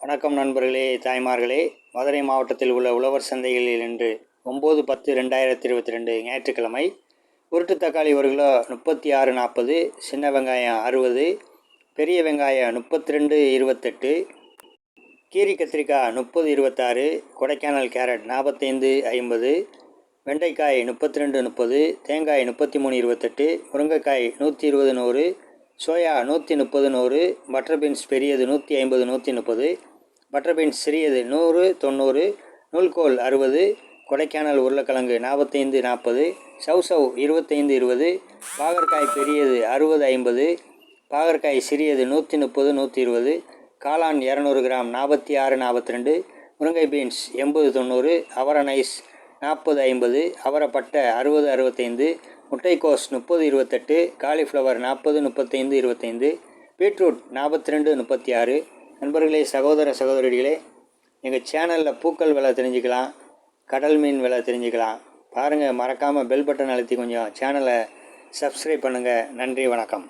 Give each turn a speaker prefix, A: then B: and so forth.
A: வணக்கம் நண்பர்களே தாய்மார்களே. மதுரை மாவட்டத்தில் உள்ள உழவர் சந்தைகளில் இன்று ஒம்பது பத்து ரெண்டாயிரத்தி இருபத்தி ரெண்டு ஞாயிற்றுக்கிழமை. உருட்டு தக்காளி ஒரு கிலோ முப்பத்தி ஆறு நாற்பது சின்ன வெங்காயம் அறுபது பெரிய வெங்காயம் முப்பத்தி ரெண்டு இருபத்தெட்டு கீரி கத்திரிக்காய் முப்பது இருபத்தாறு கொடைக்கானல் கேரட் நாற்பத்தைந்து ஐம்பது வெண்டைக்காய் முப்பத்தி ரெண்டு முப்பது தேங்காய் முப்பத்தி மூணு இருபத்தெட்டு முருங்கைக்காய் நூற்றி இருபது நூறு சோயா நூற்றி முப்பது நூறு பட்டர் பீன்ஸ் பெரியது நூற்றி ஐம்பது நூற்றி முப்பது பட்டர் பீன்ஸ் சிறியது நூறு தொண்ணூறு நூல்கோல் அறுபது கொடைக்கானல் உருளைக்கிழங்கு நாற்பத்தைந்து நாற்பது சவ் சவ் இருபத்தைந்து இருபது பாகற்காய் பெரியது அறுபது ஐம்பது பாகற்காய் சிறியது நூற்றி முப்பது நூற்றி இருபது காளான் இரநூறு கிராம் நாற்பத்தி ஆறு நாற்பத்தி ரெண்டு முருங்கை பீன்ஸ் எண்பது தொண்ணூறு அவரை நைஸ் நாற்பது ஐம்பது அவரைப்பட்டை அறுபது அறுபத்தைந்து முட்டைக்கோஸ் முப்பது இருபத்தெட்டு காலிஃப்ளவர் நாற்பது முப்பத்தைந்து இருபத்தைந்து பீட்ரூட் நாற்பத்தி ரெண்டு முப்பத்தி ஆறு நண்பர்களே சகோதர சகோதரிகளே எங்கள் சேனலில் பூக்கள் விலை தெரிஞ்சுக்கலாம் கடல் மீன் விலை தெரிஞ்சுக்கலாம். பாருங்கள் மறக்காமல் பெல் பட்டன் அழுத்தி கொஞ்சம் சேனலை சப்ஸ்கிரைப் பண்ணுங்கள் நன்றி வணக்கம்.